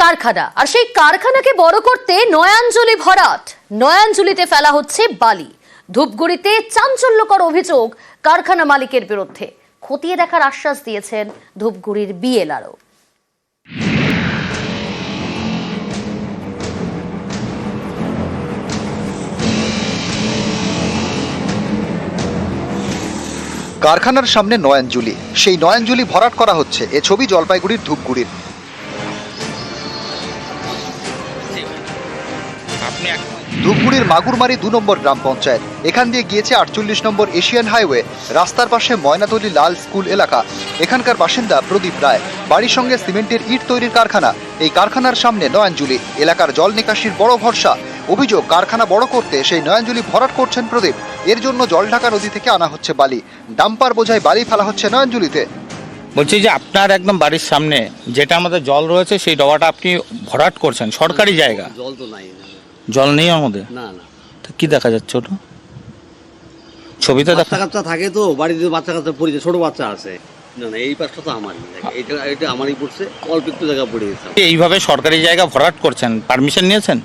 কারখানা। আর সেই কারখানাকে বড় করতে নয়াঞ্জলি ভরাট। নয়াঞ্জলিতে ফেলা হচ্ছে বালি। ধূপগুড়িতে চাঞ্চল্যকর অভিযোগ কারখানা মালিকের বিরুদ্ধে। খতিয়ে দেখার আশ্বাস দিয়েছেন ধূপগুড়ির বিএলআরও কারখানার সামনে নয়াঞ্জলি। সেই নয়াঞ্জলি ভরাট করা হচ্ছে। এ ছবি জলপাইগুড়ির ধূপগুড়ির। ধূপগুড়ির মাগুরমারি দু নম্বর গ্রাম পঞ্চায়েত। এখান দিয়ে গিয়েছে আটচল্লিশ নম্বর এশিয়ান হাইওয়ে রাস্তার পাশে ময়নাতলি লাল স্কুল এলাকা। এখানকার বাসিন্দা প্রদীপ রায়। বাড়ির সঙ্গে সিমেন্টের ইট তৈরির কারখানা। এই কারখানার সামনে নয়াঞ্জলি। এলাকার জল নিকাশির বড় ভরসা। অভিযোগ কারখানা বড় করতে সেই নয়াঞ্জলি ভরাট করছেন প্রদীপ। এর জন্য জলঢাকা নদী থেকে আনা হচ্ছে বালি। ডাম্পার বোঝায় বালি ফেলা হচ্ছে নয়াঞ্জলিতে। বলছি যে আপনার একদম বাড়ির সামনে যেটা আমাদের জল রয়েছে সেই ডবাটা আপনি ভরাট করছেন সরকারি জায়গা। জল তো নাই জল নেই আমাদের? না না। তো কি দেখা যাচ্ছে ওটা? ছবিতে দেখা বাচ্চা কাচ্চা থাকে তো বাড়িতে বাচ্চা কাচ্চা পড়েছে ছোট বাচ্চা আছে। না না এই পাশটা তো আমারই এটা এটা আমারই পড়ছে অল্প একটু জায়গা পড়ে গেছে এইভাবে সরকারি জায়গা ভরাট করছেন পারমিশন নিয়েছেন?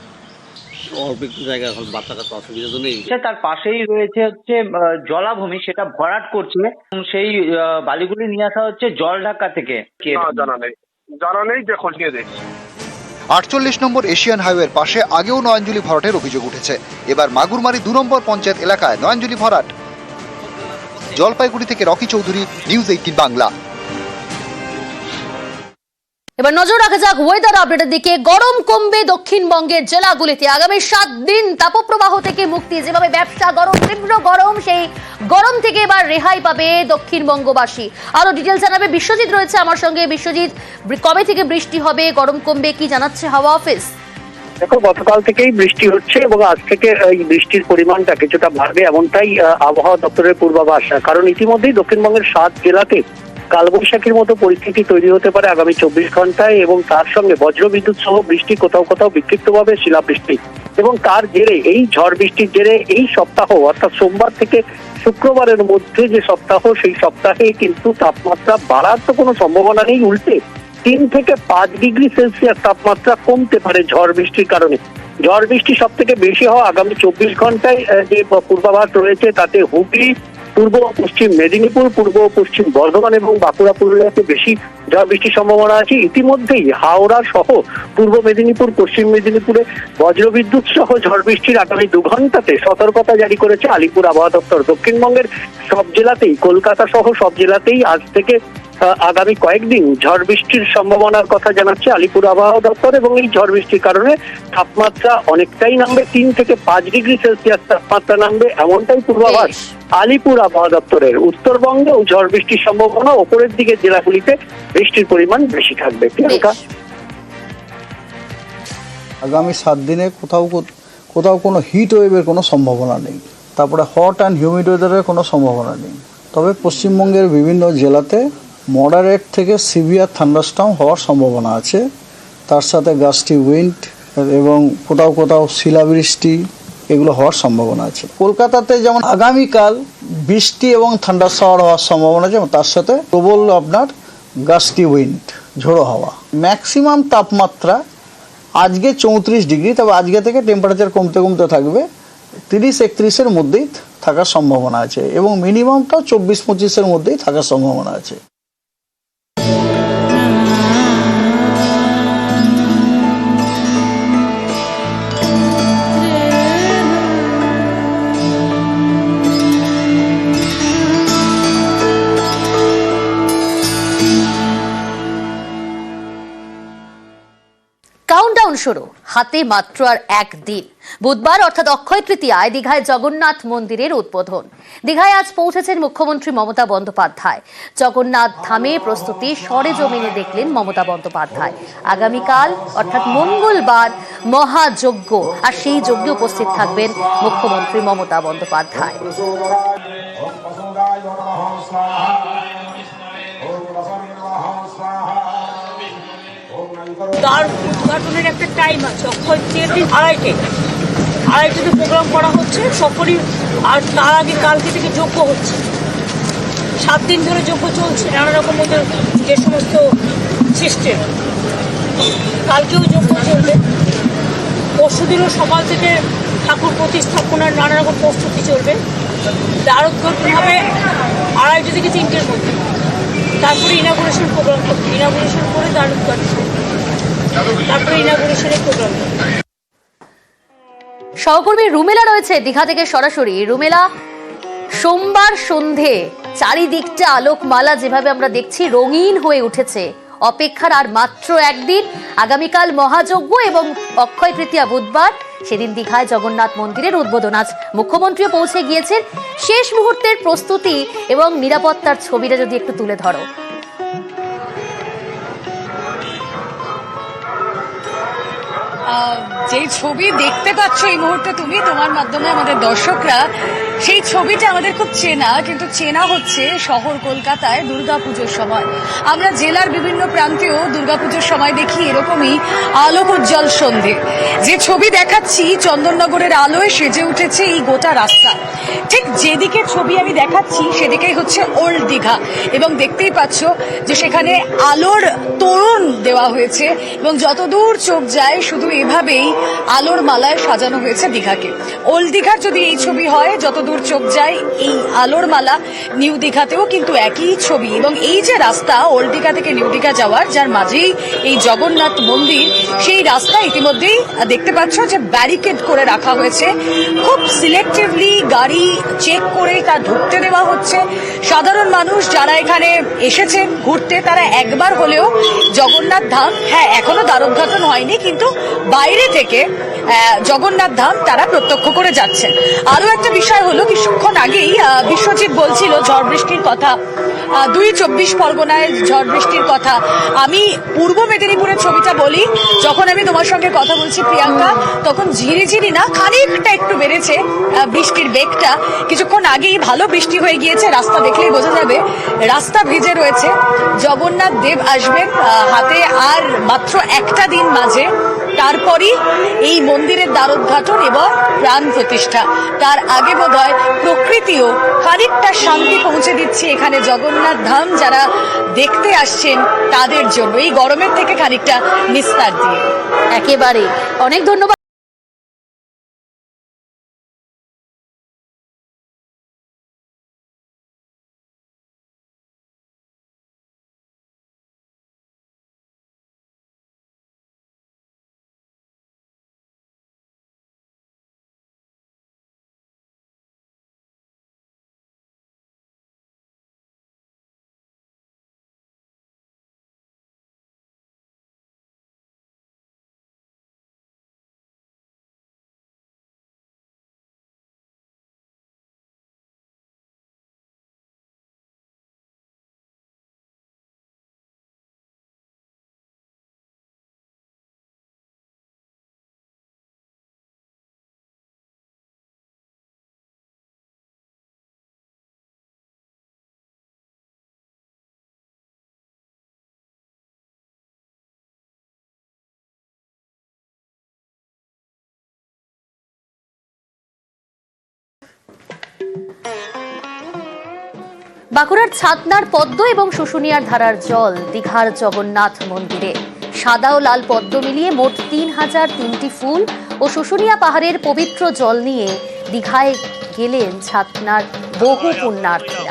অল্প একটু জায়গা এখন বাচ্চা কাচ্চা অসুবিধা তো নেই। তার পাশেই রয়েছে হচ্ছে আহ, জলাভূমি সেটা ভরাট করছে। এবং সেই আহ, বালিগুলি নিয়ে আসা হচ্ছে জল ঢাকা থেকে। কে না জানা নেই। জানা নেই যে খোঁজ নিয়ে দেখছি। আটচল্লিশ নম্বর এশিয়ান হাইওয়ের পাশে আগেও নয়াঞ্জলি ভরাটের অভিযোগ উঠেছে। এবার মাগুরমারি দু নম্বর পঞ্চায়েত এলাকায় নয়াঞ্জলি ভরাট। জলপাইগুড়ি থেকে রকি চৌধুরী, নিউজ এইটিন বাংলা। এবার নজর রাখা যাক ওয়েদার আপডেটের দিকে। গরম কমবে দক্ষিণবঙ্গের জেলাগুলিতে। আগামী সাত দিন তাপপ্রবাহ থেকে মুক্তি। যেভাবে ব্যবসা গরম, তীব্র গরম, সেই গরম থেকে এবার রেহাই পাবে দক্ষিণবঙ্গবাসী। আরও ডিটেলস জানাবে বিশ্বজিৎ রয়েছে আমার সঙ্গে। বিশ্বজিৎ কবে থেকে বৃষ্টি হবে? গরম কমবে কি জানাচ্ছে হাওয়া অফিস দেখো, গতকাল থেকেই বৃষ্টি হচ্ছে এবং আজ থেকে এই বৃষ্টির পরিমাণটা কিছুটা বাড়বে এমনটাই আবহাওয়া দপ্তরের পূর্বাভাস। কারণ ইতিমধ্যেই দক্ষিণবঙ্গের সাত জেলাতে কালবৈশাখীর মতো পরিস্থিতি তৈরি হতে পারে আগামী চব্বিশ ঘন্টায় এবং তার সঙ্গে বজ্রবিদ্যুৎ সহ বৃষ্টি কোথাও কোথাও বিক্ষিপ্তভাবে শিলাবৃষ্টি। এবং তার জেরে, এই ঝড় বৃষ্টির জেরে এই সপ্তাহ, অর্থাৎ সোমবার থেকে শুক্রবারের মধ্যে যে সপ্তাহ, সেই সপ্তাহে কিন্তু তাপমাত্রা বাড়ার তো কোনো সম্ভাবনা নেই, উল্টে তিন থেকে পাঁচ ডিগ্রি সেলসিয়াস তাপমাত্রা কমতে পারে ঝড় বৃষ্টির কারণে। ঝড় বৃষ্টি সব থেকে বেশি হওয়া আগামী চব্বিশ ঘন্টায় যে পূর্বাভাস রয়েছে তাতে হুগলি, পূর্ব পশ্চিম মেদিনীপুর, পূর্ব পশ্চিম বর্ধমান এবং বাঁকুড়া পুরুলিয়াতে বেশি ঝড় বৃষ্টির সম্ভাবনা আছে। ইতিমধ্যেই হাওড়া সহ পূর্ব মেদিনীপুর, পশ্চিম মেদিনীপুরে বজ্রবিদ্যুৎ সহ ঝড় বৃষ্টির আগামী দু ঘন্টাতে সতর্কতা জারি করেছে আলিপুর আবহাওয়া দপ্তর। দক্ষিণবঙ্গের সব জেলাতেই, কলকাতা সহ সব জেলাতেই আজ থেকে আগামী কয়েকদিন ঝড় বৃষ্টির সম্ভাবনার কথা জানাচ্ছে আলিপুর আবহাওয়া দপ্তর এবং এই ঝড় বৃষ্টির কারণে তাপমাত্রা অনেকটাই নামবে তিন থেকে পাঁচ ডিগ্রি সেলসিয়াস তাপমাত্রা নামবে এমনটাই পূর্বাভাস আলিপুর আবহাওয়া দপ্তরের। উত্তরবঙ্গেও ঝড় বৃষ্টির সম্ভাবনা ওপরের দিকের জেলাগুলিতে বৃষ্টির পরিমাণ বেশি থাকবে। প্রিয়াঙ্কা? আগামী সাত দিনে কোথাও কোথাও কোনো হিট ওয়েভের কোনো সম্ভাবনা নেই। তারপরে হট অ্যান্ড হিউমিড ওয়েদারের কোনো সম্ভাবনা নেই। তবে পশ্চিমবঙ্গের বিভিন্ন জেলাতে মডারেট থেকে সিভিয়ার থান্ডারস্টর্ম হওয়ার সম্ভাবনা আছে। তার সাথে গাছটি উইন্ড এবং কোথাও কোথাও শিলাবৃষ্টি এগুলো হওয়ার সম্ভাবনা আছে। কলকাতাতে যেমন আগামীকাল বৃষ্টি এবং ঠান্ডা শাওয়ার হওয়ার সম্ভাবনা আছে তার সাথে প্রবল আপনার গাছটি উইন্ড ঝোড়ো হাওয়া। ম্যাক্সিমাম তাপমাত্রা আজকে চৌত্রিশ ডিগ্রি, তবে আজকে থেকে টেম্পারেচার কমতে কমতে থাকবে তিরিশ একত্রিশের মধ্যেই থাকার সম্ভাবনা আছে, এবং মিনিমামটাও চব্বিশ পঁচিশের মধ্যেই থাকার সম্ভাবনা আছে। কাউন্টডাউন হাতে মাত্র আর একদিন। বুধবার অর্থাৎ অক্ষয় তৃতীয়ায় দীঘায় জগন্নাথ মন্দিরের উদ্বোধন। দীঘায় আজ পৌঁছেছেন মুখ্যমন্ত্রী মমতা বন্দ্যোপাধ্যায়। জগন্নাথ ধামে প্রস্তুতি সরে সরেজমিনে দেখলেন মমতা বন্দ্যোপাধ্যায়। আগামীকাল, অর্থাৎ মঙ্গলবার, মহাযজ্ঞ, আর সেই যজ্ঞে উপস্থিত থাকবেন মুখ্যমন্ত্রী মমতা বন্দ্যোপাধ্যায়। তার উদ্ঘাটনের একটা টাইম আছে, অক্ষয় তৃতীয়ার দিন আড়াইটে। আড়াইটেতে প্রোগ্রাম করা হচ্ছে, সকলেই আর তার আগে কালকে থেকে যোগ্য হচ্ছে। সাত দিন ধরে যোগ্য চলছে, নানা রকম ওদের যে সমস্ত সিস্টেম কালকেও যজ্ঞ চলবে। পরশু দিনও সকাল থেকে ঠাকুর প্রতিস্থাপনার নানা রকম প্রস্তুতি চলবে। দ্বারোদ্ঘাটন হবে আড়াইটে থেকে তিনটের মধ্যে। তারপরে ইনাগুরেশন প্রোগ্রাম করবে। ইনাগুরেশন করে দ্বারোদ্ঘাটন তারপরে ইনাগুরেশনের প্রোগ্রাম সহকর্মী রুমেলা রয়েছে দীঘা থেকে সরাসরি। রুমেলা, সোমবার সন্ধে, চারিদিকটা আলোকমালা যেভাবে আমরা দেখছি, রঙিন হয়ে উঠেছে। অপেক্ষার আর মাত্র একদিন, আগামীকাল মহাযজ্ঞ এবং অক্ষয় তৃতীয়া বুধবার, সেদিন দীঘায় জগন্নাথ মন্দিরের উদ্বোধন। আজ মুখ্যমন্ত্রীও পৌঁছে গিয়েছেন। শেষ মুহূর্তের প্রস্তুতি এবং নিরাপত্তার ছবিটা যদি একটু তুলে ধরো। যেই ছবি দেখতে পাচ্ছ এই মুহূর্তে তুমি তোমার মাধ্যমে আমাদের দর্শকরা সেই ছবিটা আমাদের খুব চেনা, কিন্তু চেনা হচ্ছে শহর কলকাতায় দুর্গাপুজোর সময়। আমরা জেলার বিভিন্ন প্রান্তেও দুর্গাপুজোর সময় দেখি এরকমই আলোক উজ্জ্বল সন্ধে। যে ছবি দেখাচ্ছি চন্দননগরের আলোয় সেজে উঠেছে এই গোটা রাস্তা। ঠিক যেদিকে ছবি আমি দেখাচ্ছি সেদিকেই হচ্ছে ওল্ড দীঘা। এবং দেখতেই পাচ্ছ যে সেখানে আলোর তোরণ দেওয়া হয়েছে এবং যতদূর চোখ যায় শুধু এভাবেই আলোর মালায় সাজানো হয়েছে দীঘাকে। ওল্ড দীঘার যদি এই ছবি হয়, যতদূর চোখ যায় এই আলোর মালা নিউ দীঘাতেও কিন্তু একই ছবি। এবং এই যে রাস্তা, ওল্ড দীঘা থেকে নিউ দীঘা যাওয়ার, যার মাঝেই এই জগন্নাথ মন্দির, সেই রাস্তা ইতিমধ্যেই দেখতে পাচ্ছ যে ব্যারিকেড করে রাখা হয়েছে। খুব সিলেক্টিভলি গাড়ি চেক করে তা ঢুকতে দেওয়া হচ্ছে। সাধারণ মানুষ যারা এখানে এসেছেন ঘুরতে, তারা একবার হলেও জগন্নাথ ধাম হ্যাঁ এখনও দ্বারোদ্ঘাটন হয়নি, কিন্তু বাইরে থেকে জগন্নাথ ধাম তারা প্রত্যক্ষ করে যাচ্ছেন আরও একটা বিষয় হলো কিছুক্ষণ আগেই বিশ্বজিৎ বলছিল ঝড় বৃষ্টির কথা। দুই চব্বিশ পরগনায় ঝড় বৃষ্টির কথা। আমি পূর্ব মেদিনীপুরের ছবিটা বলি, যখন আমি তোমার সঙ্গে কথা বলছি প্রিয়াঙ্কা, তখন ঝিরিঝিরি না, খানিকটা একটু বেড়েছে বৃষ্টির বেগটা। কিছুক্ষণ আগেই ভালো বৃষ্টি হয়ে গিয়েছে, রাস্তা দেখলেই বোঝা যাবে, রাস্তা ভিজে রয়েছে। জগন্নাথ দেব আসবেন হাতে আর মাত্র একটা দিন মাঝে তারপরই এই মন্দিরের দ্বারোদ্ঘাটন এবং প্রাণ প্রতিষ্ঠা। তার আগে বোধ হয় প্রকৃতিও খানিকটা শান্তি পৌঁছে দিচ্ছে এখানে জগন্নাথ ধাম যারা দেখতে আসছেন তাদের জন্য। এই গরমের থেকে খানিকটা নিস্তার দিয়ে। একেবারে। অনেক ধন্যবাদ। বাঁকুড়ার ছাতনার পদ্ম এবং শুশুনিয়ার ধারার জল, দীঘার জগন্নাথ মন্দিরে। সাদা ও লাল পদ্ম মিলিয়ে মোট তিন হাজার তিনটি ফুল ও শুশুনিয়া পাহাড়ের পবিত্র জল নিয়ে দীঘায় গেলেন ছাতনার বহু পুণ্যার্থী।